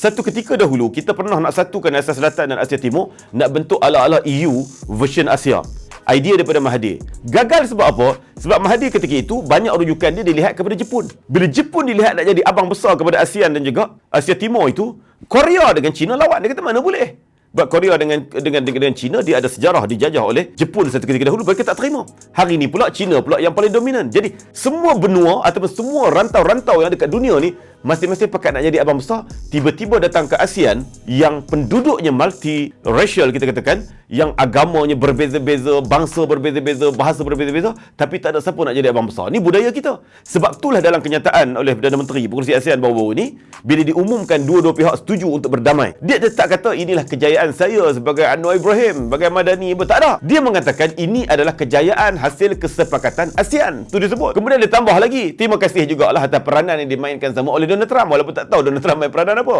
satu ketika dahulu kita pernah nak satukan Asia Selatan dan Asia Timur nak bentuk ala-ala EU version Asia idea daripada Mahathir. Gagal sebab apa? Sebab Mahathir ketika itu banyak rujukan dia dilihat kepada Jepun. Bila Jepun dilihat nak jadi abang besar kepada ASEAN dan juga Asia Timur itu, Korea dengan China lawan. Dia kata mana boleh? Sebab Korea dengan dengan dengan China dia ada sejarah dijajah oleh Jepun satu ketika dahulu mereka tak terima. Hari ini pula China pula yang paling dominan. Jadi semua benua ataupun semua rantau-rantau yang ada kat dunia ni masing-masing pakat nak jadi abang besar, tiba-tiba datang ke ASEAN yang penduduknya multi racial kita katakan, yang agamanya berbeza-beza, bangsa berbeza-beza, bahasa berbeza-beza, tapi tak ada siapa nak jadi abang besar. Ni budaya kita. Sebab itulah dalam kenyataan oleh Perdana Menteri Pengurusi ASEAN baru-baru ni, bila diumumkan dua-dua pihak setuju untuk berdamai, dia tak kata inilah kejayaan saya sebagai Anwar Ibrahim, sebagai Madani, tak ada. Dia mengatakan ini adalah kejayaan hasil kesepakatan ASEAN. Tu disebut. Kemudian dia tambah lagi, terima kasih juga lah atas peranan yang dimainkan sama oleh Donald Trump walaupun tak tahu Donald Trump main peranan apa.